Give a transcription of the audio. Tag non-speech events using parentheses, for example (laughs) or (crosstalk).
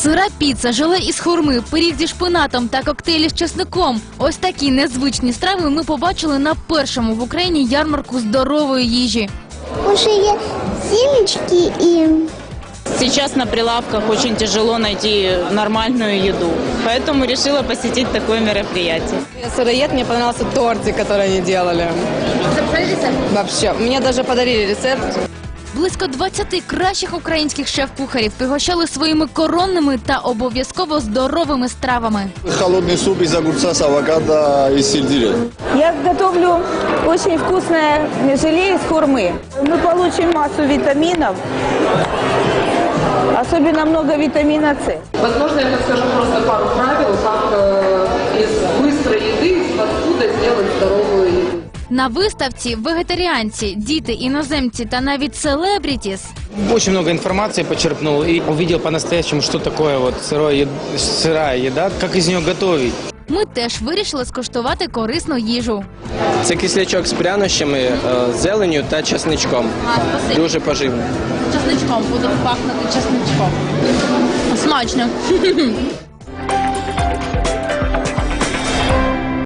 Сира піца, желе із хурми, пиріг зі шпинатом та коктейлі з чесником. Ось такі незвичні страви ми побачили на першому в Україні ярмарку здорової їжі. Уже є семечки і Сейчас на прилавках очень тяжело найти нормальную еду, поэтому решила посетить такое мероприятие. Я сыроед, мне понравился тортик, который они делали. Вообще, мне даже подарили рецепт. Близько 20 кращих українських шеф-кухарів пригощали своїми коронними та обов'язково здоровими стравами. Холодный суп из огурца с авокадо и сельдерей. Я готовлю очень вкусное желе из хурмы. Мы получим массу витаминов, особенно много витамина С. Возможно, я подскажу просто пару правил, как э, из быстрой еды, из фастфуда сделать здоровую еду. на виставці вегетаріанці, діти, іноземці та навіть селебрітіс Очень много информации почерпнул и увидел по-настоящему, что такое вот сырое, ед- сырая еда, как из нее готовить. ми теж вирішили скуштувати корисну їжу. Це кислячок з прянощами, е, зеленню та чесничком. Дуже поживно. Часничком буду пахнути часничком. Смачно. (laughs)